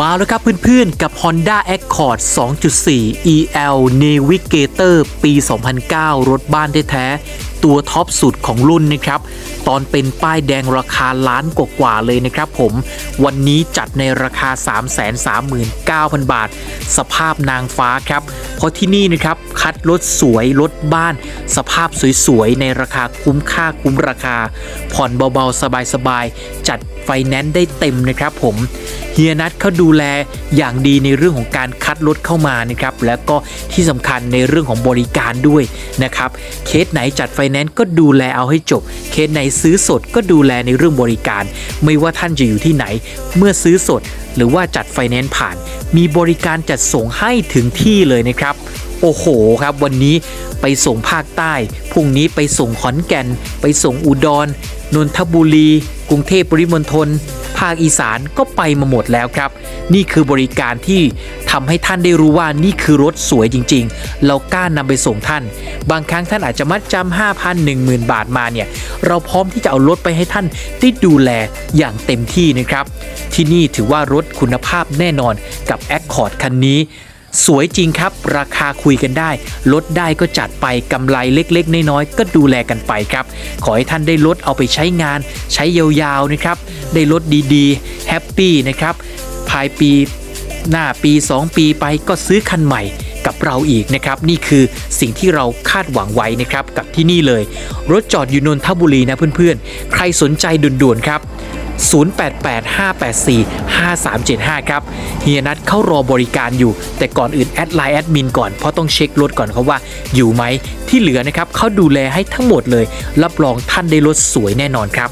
มาแล้วครับเพื่อนๆ กับ Honda Accord 2.4 EL Navigator ปี 2009 รถบ้านแท้ๆ ตัวท็อปสุดของรุ่นนะครับ ตอนเป็นป้ายแดงราคาล้านกว่า ๆ เลยนะครับผม วันนี้จัดในราคา 339,000 บาท สภาพนางฟ้าครับ เพราะที่นี่นะครับ คัดรถสวย รถบ้าน สภาพสวย ๆ ในราคาคุ้มค่าคุ้มราคา ผ่อนเบา ๆ สบาย ๆ จัดไฟแนนซ์ได้เต็มนะครับผมเฮียนัทเขาดูแลอย่างดีในเรื่องของการคัดรถเข้ามานะครับ แล้วก็ที่สำคัญในเรื่องของบริการด้วยนะครับ เคสไหนจัดไฟแนนซ์ก็ดูแลเอาให้จบ เคสไหนซื้อสดก็ดูแลในเรื่องบริการ ไม่ว่าท่านจะอยู่ที่ไหน เมื่อซื้อสด หรือว่าจัดไฟแนนซ์ผ่าน มีบริการจัดส่งให้ถึงที่เลยนะครับโอ้โหครับวันนี้ไปส่งภาคใต้พรุ่งนี้ไปส่งขอนแก่น ไปส่งอุดรนนทบุรี กรุงเทพปริมณฑลาคอีสานก็ไปมาหมดแล้วครับ นี่คือบริการที่ทำให้ท่านได้รู้ว่านี่คือรถสวยจริง ๆ เรากล้านำไปส่งท่าน บางครั้งท่านอาจจะมัดจำ5,000 10,000 บาทมาเนี่ย เราพร้อมที่จะเอารถไปให้ท่านได้ดูแลอย่างเต็มที่นะครับ ที่นี่ถือว่ารถคุณภาพแน่นอนกับ Accord คันนี้ สวยจริงครับ ราคาคุยกันได้ ลดได้ก็จัดไปกำไรเล็กๆ น้อยๆ ก็ดูแลกันไปครับ ขอให้ท่านได้ลดเอาไปใช้งาน ใช้ยาวๆนะครับ ได้ลดดีๆแฮปปี้นะครับภายปีหน้าปี 2 ปีไปก็ซื้อคันใหม่ กับเราอีกนะครับ นี่คือสิ่งที่เราคาดหวังไว้นะครับกับที่นี่เลย รถจอดอยู่นนทบุรีนะเพื่อนๆ ใครสนใจด่วนๆครับ 0885845375 ครับเฮียนัทเข้ารอบริการอยู่ แต่ก่อนอื่นแอดไลน์แอดมินก่อนเพราะต้องเช็ครถก่อนเขาว่าอยู่ไหมที่เหลือนะครับเขาดูแลให้ทั้งหมดเลย รับรองท่านได้รถสวยแน่นอนครับ